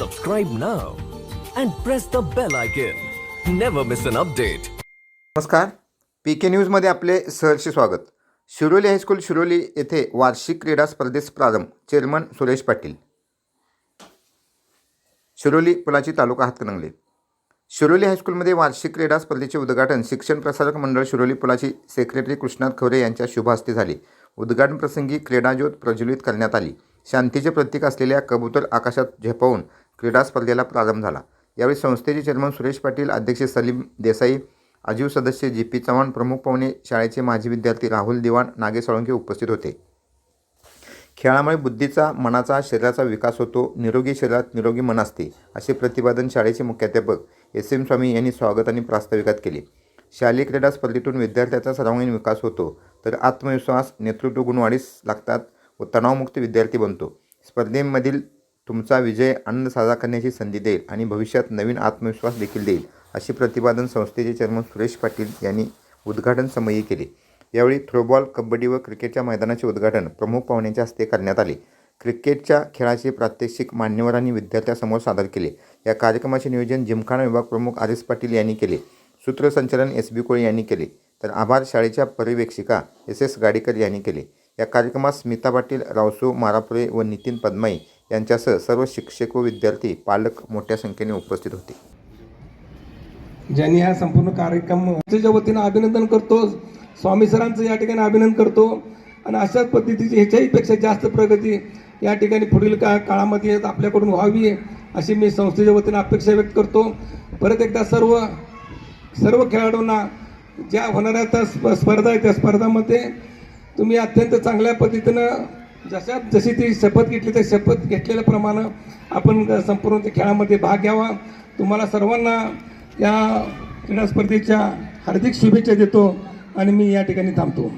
subscribe now and press the bell icon. Never miss an update. नमस्कार. P K न्यूजमध्ये आपले सहर्ष स्वागत. शिरोली हायस्कूल शिरोली येथे वार्षिक क्रीडा स्पर्धेस प्रारंभ. चेअरमन सुरेश पाटील. शिरोली पुलाची तालुका हातकणंगले. शिरोली हायस्कूलमध्ये वार्षिक क्रीडा स्पर्धेचे उद्घाटन शिक्षण प्रसारक मंडळ शिरोली पुलाची सेक्रेटरी कृष्णात खवरे यांच्या शुभहस्ते झाले. उद्घाटन प्रसंगी क्रीडाज्योत प्रज्वलित करण्यात आली. शांतीचे प्रतीक असलेल्या कबूतर आकाशात झेपावून क्रीडा स्पर्धेला प्रारंभ झाला. यावेळी संस्थेचे चेअरमन सुरेश पाटील अध्यक्ष सलीम देसाई आजीव सदस्य जी पी चव्हाण प्रमुख पाहुणे शाळेचे माजी विद्यार्थी राहुल दिवाण नागे साळुंके उपस्थित होते. खेळामुळे बुद्धीचा मनाचा शरीराचा विकास होतो. निरोगी शरीरात निरोगी मन असते असे प्रतिपादन शाळेचे मुख्याध्यापक एस एम स्वामी यांनी स्वागत आणि प्रास्ताविकात केले. शालेय क्रीडा स्पर्धेतून विद्यार्थ्याचा सर्वांगीण विकास होतो तर आत्मविश्वास नेतृत्व गुणवाढीस लागतात व तणावमुक्त विद्यार्थी बनतो. स्पर्धेमधील तुमचा विजय आनंद साजरा करण्याची संधी देईल आणि भविष्यात नवीन आत्मविश्वास देखील देईल असे प्रतिपादन संस्थेचे चेअरमन सुरेश पाटील यांनी उद्घाटन समयी केले. यावेळी थ्रोबॉल कबड्डी व क्रिकेटच्या मैदानाचे उद्घाटन प्रमुख पाहुण्यांच्या हस्ते करण्यात आले. क्रिकेटच्या खेळाचे प्रात्यक्षिक मान्यवरांनी विद्यार्थ्यासमोर सादर केले. या कार्यक्रमाचे नियोजन जिमखाना विभाग प्रमुख आरिस पाटील यांनी केले. सूत्रसंचालन एस बी कोळी यांनी केले. तर आभार शाळेच्या पर्यवेक्षिका एस एस गाडीकर यांनी केले. या कार्यक्रमात स्मिता पाटील रावसो मारापुरे व नितीन पद्माई यांच्यासह सर्व शिक्षक व विद्यार्थी पालक मोठ्या संख्येने उपस्थित होते. ज्यांनी हा संपूर्ण कार्यक्रम च्या वतीनं अभिनंदन करतो स्वामी सरांचं या ठिकाणी अभिनंदन करतो आणि अशाच पद्धतीची ह्याच्याही पेक्षा जास्त प्रगती या ठिकाणी पुढील का काळामध्ये आपल्याकडून व्हावी अशी मी संस्थेच्या वतीनं अपेक्षा व्यक्त करतो. परत एकदा सर्व सर्व खेळाडूंना ज्या होणाऱ्या त्या स्प- स्पर्धा आहेत त्या स्पर्धामध्ये तुम्ही अत्यंत चांगल्या पद्धतीनं जशा जशी ती शपथ घेतली तर शपथ घेतलेल्याप्रमाणे आपण संपूर्ण त्या खेळामध्ये भाग घ्यावा. तुम्हाला सर्वांना या क्रीडा स्पर्धेच्या हार्दिक शुभेच्छा देतो आणि मी या ठिकाणी थांबतो.